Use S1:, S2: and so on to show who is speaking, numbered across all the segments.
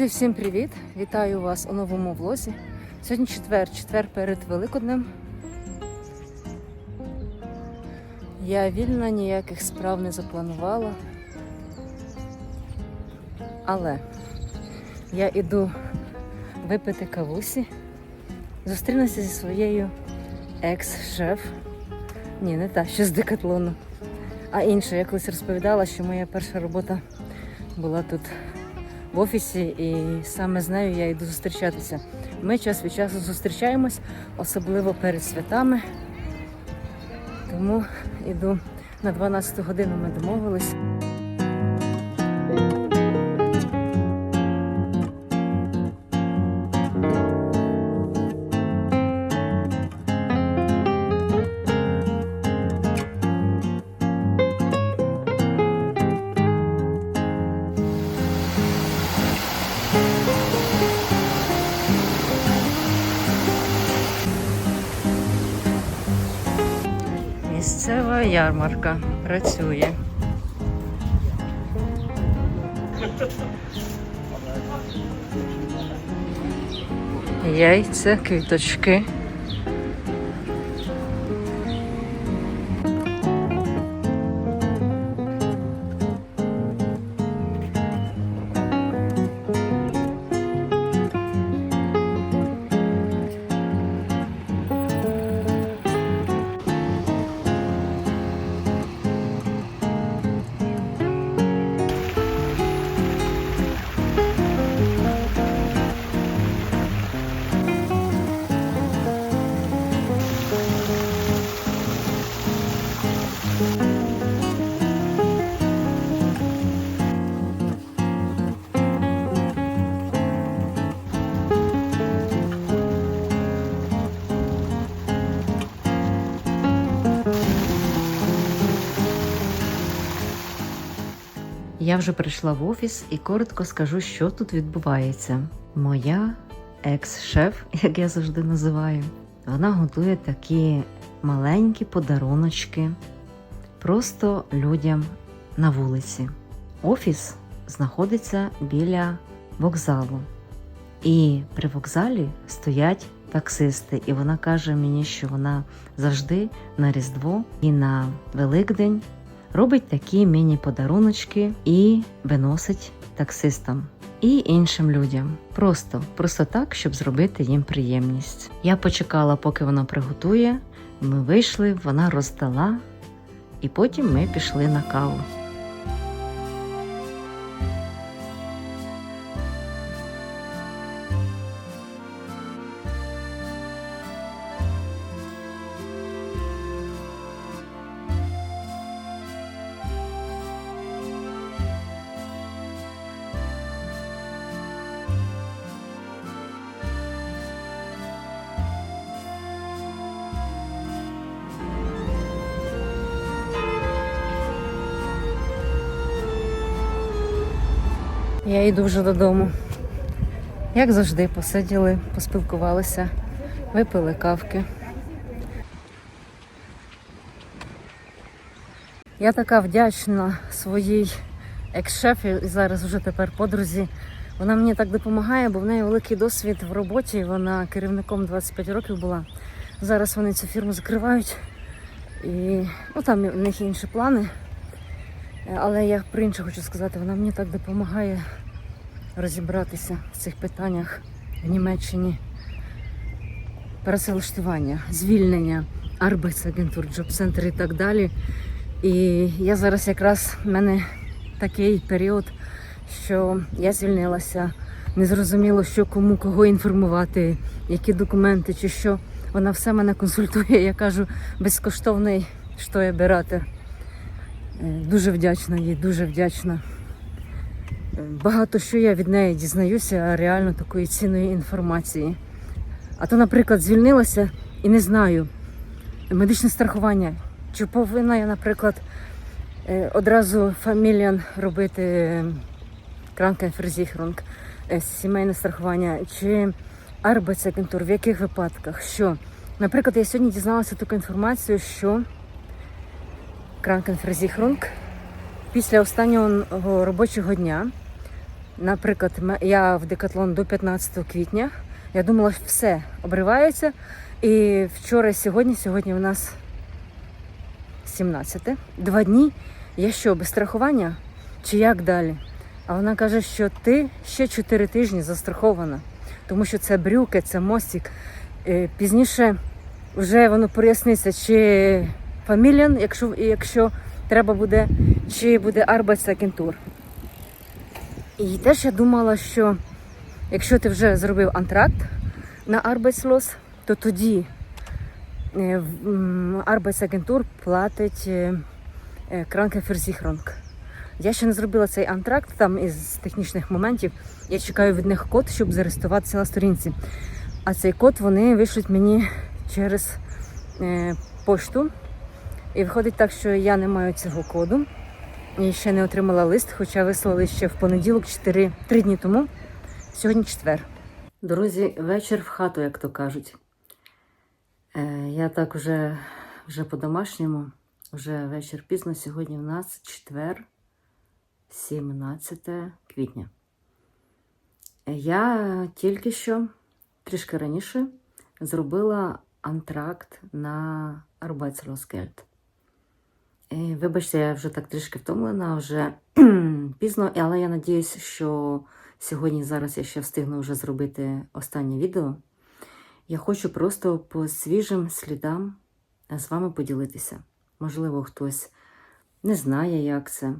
S1: Друзі, всім привіт! Вітаю вас у новому влозі. Сьогодні четвер, четвер перед Великоднем. Я вільна, ніяких справ не запланувала. Але я іду випити кавусі, зустрінуся зі своєю екс-шеф. Ні, не та, що з декатлону. А інша, я колись розповідала, що моя перша робота була тут в офісі, і саме з нею я йду зустрічатися. Ми час від часу зустрічаємось, особливо перед святами. Тому йду на 12 годину. Ми домовились. Ярмарка працює. Яйця, квіточки. Я вже прийшла в офіс і коротко скажу, що тут відбувається. Моя екс-шеф, як я завжди називаю, вона готує такі маленькі подаруночки просто людям на вулиці. Офіс знаходиться біля вокзалу. І при вокзалі стоять таксисти, і вона каже мені, що вона завжди на Різдво і на Великдень робить такі міні-подаруночки і виносить таксистам і іншим людям. Просто, просто так, щоб зробити їм приємність. Я почекала, поки вона приготує. Ми вийшли, вона роздала, і потім ми пішли на каву. Я йду вже додому. Як завжди, посиділи, поспілкувалися, випили кавки. Я така вдячна своїй екс-шефі і зараз вже тепер подрузі. Вона мені так допомагає, бо в неї великий досвід в роботі. Вона керівником 25 років була. Зараз вони цю фірму закривають. І ну, там в них інші плани. Е, Але я про інше хочу сказати, вона мені так допомагає розібратися в цих питаннях в Німеччині. Переселаштування, звільнення, арбайцагентур, джоб-центр і так далі. І я зараз якраз в мене такий період, що я звільнилася, не зрозуміло, що кому кого інформувати, які документи чи що. Вона все мене консультує. Я кажу, безкоштовний що я берати. Е, Дуже вдячна їй, дуже вдячна. Е, Багато що я від неї дізнаюся, реально такої цінної інформації. А то, наприклад, звільнилася і не знаю медичне страхування. Чи повинна я, наприклад, е, одразу фаміліян робити кранкенферзіхрунг, сімейне страхування, чи арбецагентур, в яких випадках? Що? Наприклад, я сьогодні дізналася таку інформацію, що Кранкенферзіхрунг після останнього робочого дня наприклад, я в декатлон до 15 квітня. Я думала, що все обривається. І вчора, сьогодні, сьогодні у нас 17. Два дні. Я що, без страхування? Чи як далі? А вона каже, що ти ще 4 тижні застрахована, тому що це брюки, це мостик. Е, Пізніше вже воно проясниться, чи фаміліан, якщо, якщо треба буде, чи буде Arbeitsagentur. І теж я думала, що якщо ти вже зробив антракт на Arbeitslos, то тоді е, Arbeitsagentur платить е, е, Я ще не зробила цей антракт там із технічних моментів. Я чекаю від них код, щоб зареєструватися на сторінці. А цей код вони вишлють мені через е, пошту. І виходить так, що я не маю цього коду. І ще не отримала лист, хоча вислали ще в понеділок 4, 3 дні тому. Сьогодні четвер. Друзі, вечір в хату, як то кажуть. Е, я так вже, вже по-домашньому, вже вечір пізно. Сьогодні в нас четвер, 17 квітня. Е, Я тільки що, трішки раніше, зробила антракт на Arbeitslosgeld. Е, Вибачте, я вже так трішки втомлена, вже пізно, але я надіюсь, що сьогодні зараз я ще встигну вже зробити останнє відео. Я хочу просто по свіжим слідам з вами поділитися. Можливо, хтось не знає, як це.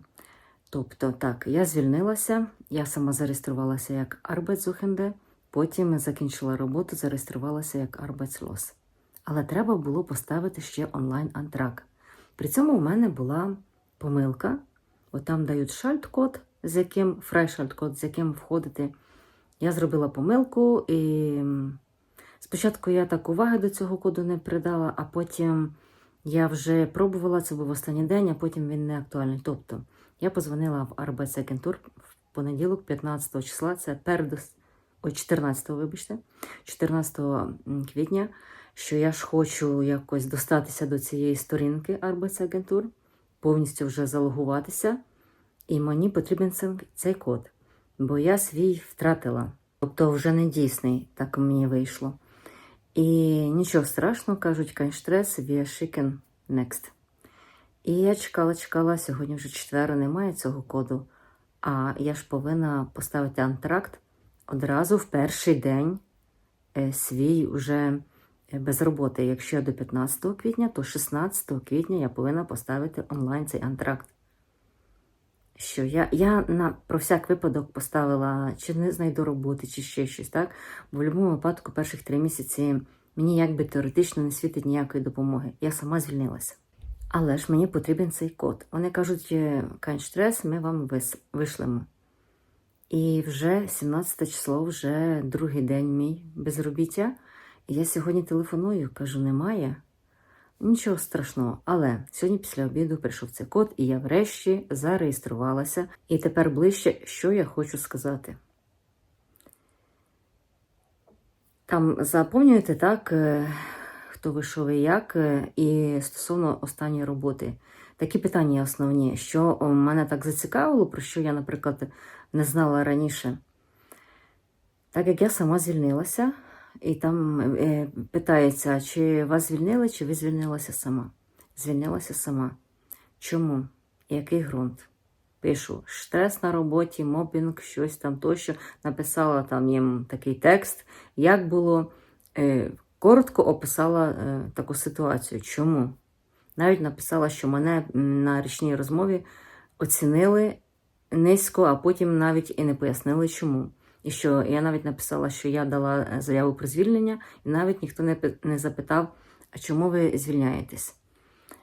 S1: Тобто, так, я звільнилася, я сама зареєструвалася як Arbeitssuchende, потім закінчила роботу, зареєструвалася як Arbeitslos. Але треба було поставити ще онлайн-антрак. При цьому у мене була помилка. От там дають шальт-код, з яким фрейшальт-код, з яким входити. Я зробила помилку, і спочатку я так уваги до цього коду не придала, а потім я вже пробувала, це був останній день, а потім він не актуальний. Тобто я позвонила в Arbeitsagentur в понеділок, 15 числа, це перед, ой, 14, вибачте, 14 квітня, що я ж хочу якось достатися до цієї сторінки Arbeitsagentur, повністю вже залогуватися, і мені потрібен цей- код, бо я свій втратила, тобто вже не дійсний, так мені вийшло. І нічого страшного, кажуть, кайнштрес, schicken next. І я чекала, чекала, сьогодні вже четверо, немає цього коду. А я ж повинна поставити антракт одразу в перший день е, свій уже без роботи. Якщо до 15 квітня, то 16 квітня я повинна поставити онлайн цей антракт. Що я, я на про всяк випадок поставила, чи не знайду роботи, чи ще щось, так? Бо в будь-якому випадку перших три місяці мені якби теоретично не світить ніякої допомоги. Я сама звільнилася. Але ж мені потрібен цей код. Вони кажуть, кайнштрес, ми вам вишлемо. І вже 17 число, вже другий день мій безробіття. Я сьогодні телефоную, кажу, немає. Нічого страшного. Але сьогодні після обіду прийшов цей код, і я врешті зареєструвалася. І тепер ближче, що я хочу сказати. Там заповнюєте так, е, хто вийшов і як, е, і стосовно останньої роботи. Такі питання основні, що мене так зацікавило, про що я, наприклад, не знала раніше. Так як я сама звільнилася, і там е, питається, чи вас звільнили, чи ви звільнилася сама. Звільнилася сама. Чому? Який ґрунт? Пишу стрес на роботі, мобінг, щось там тощо. Написала там їм такий текст, як було. Е, коротко описала е, таку ситуацію. Чому? Навіть написала, що мене на річній розмові оцінили низько, а потім навіть і не пояснили, чому. І що я навіть написала, що я дала е, заяву про звільнення, і навіть ніхто не, не запитав, чому ви звільняєтесь.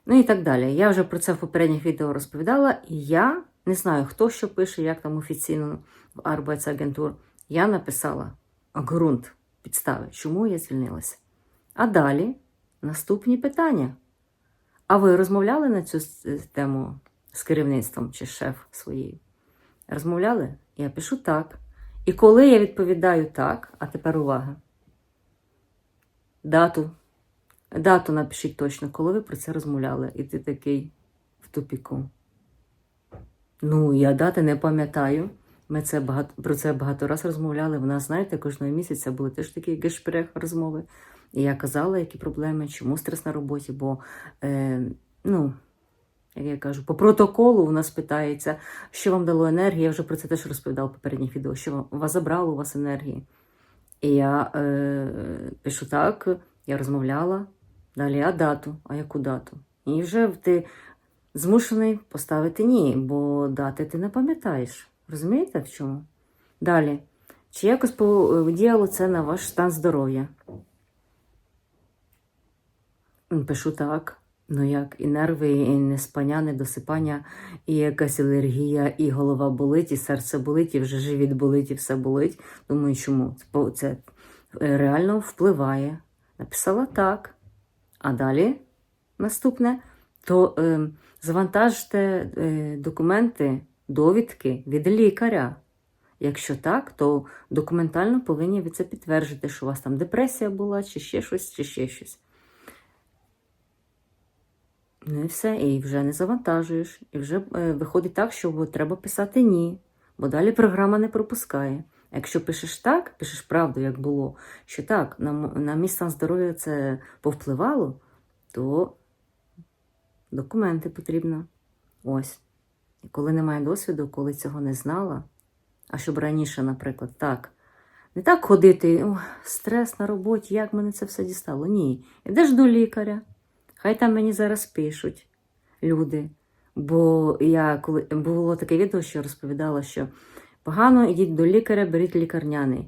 S1: Ну і так далі. Я вже про це в попередніх відео розповідала, і я не знаю, хто що пише, як там офіційно в Arbeitsagentur. Я написала ґрунт підстави, чому я звільнилася. А далі наступні питання. А ви розмовляли на цю тему з керівництвом чи шеф своєю? Розмовляли? Я пишу так. І коли я відповідаю так, а тепер увага. Дату. Дату напишіть точно, коли ви про це розмовляли. І ти такий в тупіку. Ну, я дати не пам'ятаю. Ми це багато, про це багато раз розмовляли. Вона, знаєте, кожного місяця були теж такі гешпрех розмови. І я казала, які проблеми, чому стрес на роботі, бо, е, ну, як я кажу, по протоколу у нас питається, що вам дало енергію. Я вже про це теж розповідала в попередніх відео, що вам- вас забрало у вас енергії. І я е, пишу так, я розмовляла, далі а дату, а яку дату? І вже ти змушений поставити ні, бо дати ти не пам'ятаєш. Розумієте в чому? Далі. Чи якось подіяло це на ваш стан здоров'я? Пишу так. Ну як, і нерви, і неспання, недосипання, і якась алергія, і голова болить, і серце болить, і вже живіт болить, і все болить. Думаю, чому? Це е, реально впливає. Написала так. А далі наступне, то е, завантажте е, документи, довідки від лікаря. Якщо так, то документально повинні ви це підтвердити, що у вас там депресія була, чи ще щось, чи ще щось. Ну і все, і вже не завантажуєш. І вже е, виходить так, що треба писати ні, бо далі програма не пропускає. Якщо пишеш так, пишеш правду, як було, що так, на, на мій стан здоров'я це повпливало, то документи потрібно. Ось. І коли немає досвіду, коли цього не знала, а щоб раніше, наприклад, так. Не так ходити, о, стрес на роботі, як мене це все дістало. Ні. Ідеш до лікаря. Хай там мені зараз пишуть люди. Бо я коли було таке відео, що розповідала, що погано ідіть до лікаря, беріть лікарняний.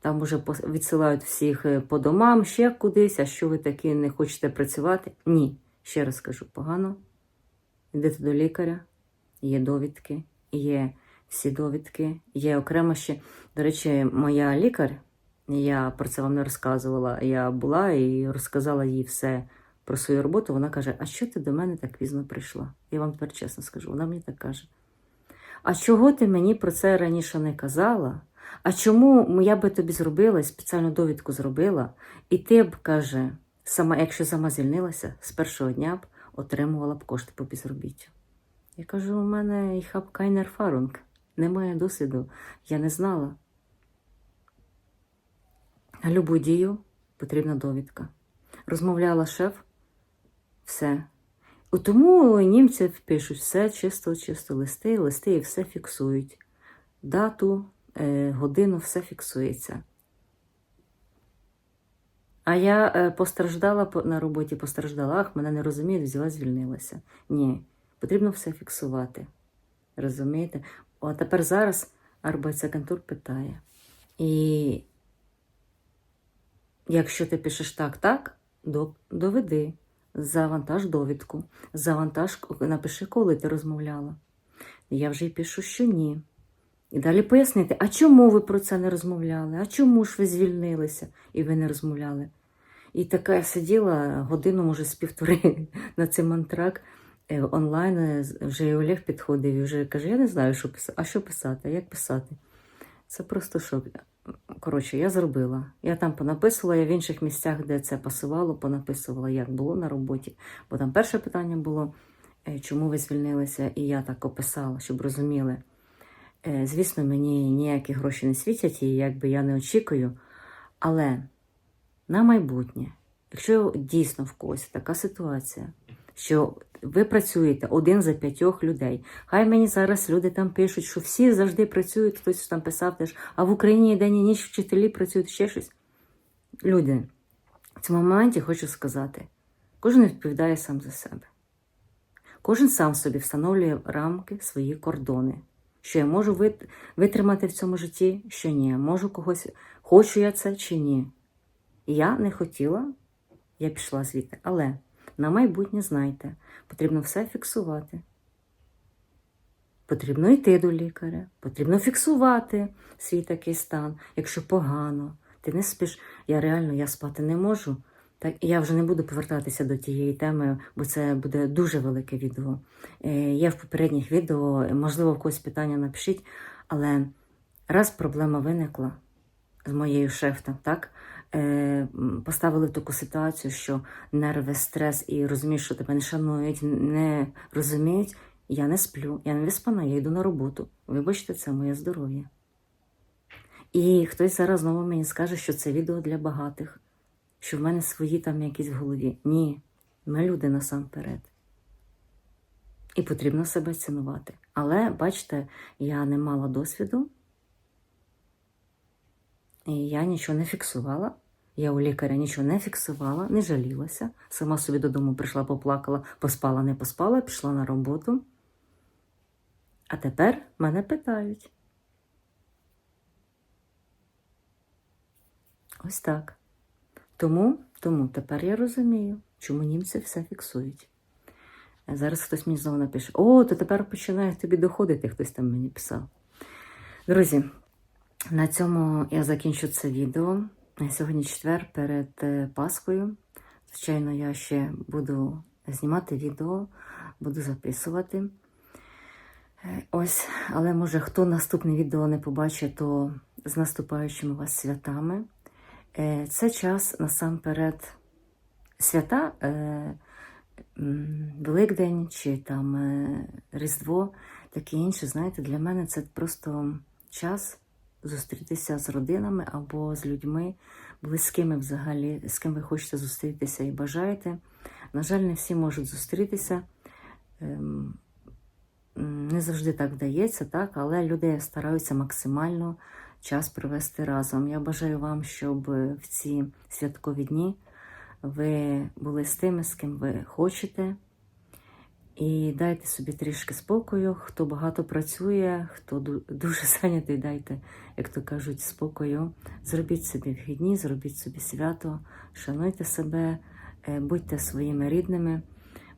S1: Там уже відсилають всіх е, по домам, ще кудись, а що ви такі не хочете працювати? Ні. Ще раз кажу, погано. Йдете до лікаря, є довідки, є всі довідки, є окремо ще. До речі, моя лікар, я про це вам не розказувала. Я була і розказала їй все про свою роботу. Вона каже: А що ти до мене так пізно прийшла? Я вам тепер чесно скажу. Вона мені так каже. А чого ти мені про це раніше не казала? А чому я би тобі зробила, і спеціальну довідку зробила, і ти б, каже, сама, якщо сама звільнилася, з першого дня б отримувала б кошти по безробіттю. Я кажу, у мене hab keine Erfahrung, немає досвіду, я не знала. На любу дію потрібна довідка. Розмовляла шеф, все. Тому німці пишуть все чисто, чисто листи, листи і все фіксують. Дату, е, годину, все фіксується. А я е, постраждала на роботі, постраждала, ах, мене не розуміють, взяла, звільнилася. Ні, потрібно все фіксувати. Розумієте? А тепер зараз Арбайцагентур питає. І якщо ти пишеш так, так, доведи. Завантаж довідку. Завантаж, напиши, коли ти розмовляла. Я вже й пишу, що ні. І далі пояснити, а чому ви про це не розмовляли? А чому ж ви звільнилися і ви не розмовляли? І така я сиділа годину, може, з півтори на цей мантрак е, онлайн. е, Вже і Олег підходив і вже каже: я не знаю, що писати. А що писати? А як писати? Це просто шок. Коротше, я зробила. Я там понаписувала, я в інших місцях, де це пасувало, понаписувала, як було на роботі. Бо там перше питання було, е, чому ви звільнилися, і я так описала, щоб розуміли. Е, Звісно, мені ніякі гроші не світять, і якби я не очікую. Але на майбутнє, якщо дійсно в когось така ситуація, що ви працюєте один за п'ятьох людей, хай мені зараз люди там пишуть, що всі завжди працюють, хтось там писав теж, а в Україні день і ніч вчителі працюють ще щось. Люди, в цьому моменті хочу сказати, кожен відповідає сам за себе. Кожен сам собі встановлює рамки, свої кордони. Що я можу витримати в цьому житті, що ні. Можу когось, хочу я це чи ні. Я не хотіла, я пішла звідти. Але на майбутнє знайте, потрібно все фіксувати. Потрібно йти до лікаря, потрібно фіксувати свій такий стан. Якщо погано, ти не спиш. Я реально я спати не можу. Так, я вже не буду повертатися до тієї теми, бо це буде дуже велике відео. Е, є в попередніх відео, можливо, в когось питання напишіть, але раз проблема виникла з моєю шефом, так? Е, поставили в таку ситуацію, що нерви, стрес і розумієш, що тебе не шанують, не розуміють. Я не сплю, я не виспана, я йду на роботу. Вибачте, це моє здоров'я. І хтось зараз знову мені скаже, що це відео для багатих, що в мене свої там якісь в голові. Ні, ми люди насамперед. І потрібно себе цінувати. Але, бачите, я не мала досвіду, і я нічого не фіксувала. Я у лікаря нічого не фіксувала, не жалілася. Сама собі додому прийшла, поплакала, поспала, не поспала, пішла на роботу. А тепер мене питають. Ось так. Тому, тому тепер я розумію, чому німці все фіксують. Зараз хтось мені знову напише: О, то тепер починає тобі доходити, хтось там мені писав. Друзі, на цьому я закінчу це відео. Сьогодні четвер перед е, Пасхою. Звичайно, я ще буду знімати відео, буду записувати. Е, Ось, але може хто наступне відео не побачить, то з наступаючими вас святами. Е, Це час насамперед свята, Великдень чи там Різдво, таке інше. Знаєте, для мене це просто час зустрітися з родинами або з людьми, близькими взагалі, з ким ви хочете зустрітися і бажаєте. На жаль, не всі можуть зустрітися. Ем, Не завжди так вдається, так, але люди стараються максимально час провести разом. Я бажаю вам, щоб в ці святкові дні ви були з тими, з ким ви хочете. І дайте собі трішки спокою. Хто багато працює, хто дуже зайнятий, дайте, як то кажуть, спокою. Зробіть собі вхідні, зробіть собі свято, шануйте себе, е, будьте своїми рідними,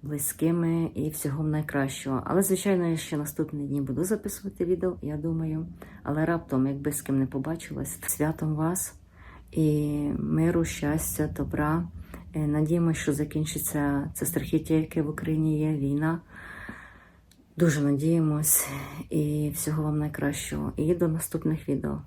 S1: близькими і всього найкращого. Але, звичайно, я ще наступні дні буду записувати відео, я думаю. Але раптом, якби з ким не побачилась, святом вас і миру, щастя, добра. Е, Надіємося, що закінчиться це страхіття, яке в Україні є, війна. Дуже надіємось і всього вам найкращого. І до наступних відео.